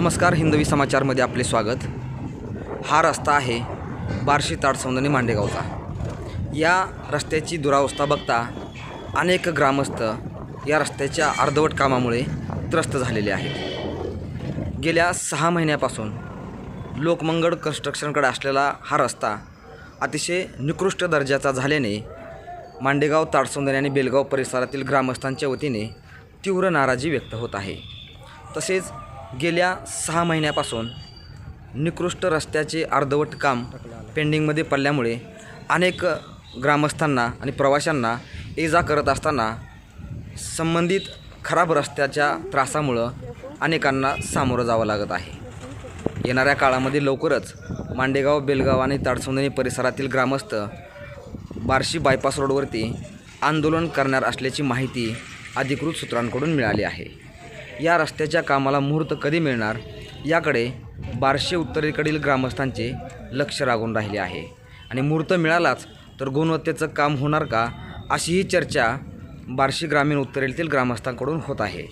नमस्कार हिंदवी समाचारमध्ये आपले स्वागत. हा रस्ता आहे बार्शी ताडसौंदणी मांडेगावचा. या रस्त्याची दुरावस्था बघता अनेक ग्रामस्थ या रस्त्याच्या अर्धवट कामामुळे त्रस्त झालेले आहेत. गेल्या सहा महिन्यापासून लोकमंगळ कन्स्ट्रक्शनकडे असलेला हा रस्ता अतिशय निकृष्ट दर्जाचा झाल्याने मांडेगाव ताडसौंदणी आणि बेलगाव परिसरातील ग्रामस्थांच्या वतीने तीव्र नाराजी व्यक्त होत आहे. तसेच गेल्या सहा महिन्यापासून निकृष्ट रस्त्याचे अर्धवट काम पेंडिंगमध्ये पडल्यामुळे अनेक ग्रामस्थांना आणि प्रवाशांना ये जा करत असताना संबंधित खराब रस्त्याच्या त्रासामुळं अनेकांना सामोरं जावं लागत आहे. येणाऱ्या काळामध्ये लवकरच मांडेगाव बेलगाव आणि ताडसोंदणी परिसरातील ग्रामस्थ बार्शी बायपास रोडवरती आंदोलन करणार असल्याची माहिती अधिकृत सूत्रांकडून मिळाली आहे. या रस्त्याच्या कामाला मुहूर्त कधी मिळणार? याकडे बार्शी उत्तरेकडील ग्रामस्थांचे लक्ष लागून राहिले आहे. आणि मुहूर्त मिळालाच तर गुणवत्तेचं काम होणार का? अशीही चर्चा बार्शी ग्रामीण उत्तरेतील ग्रामस्थांकडून होत आहे.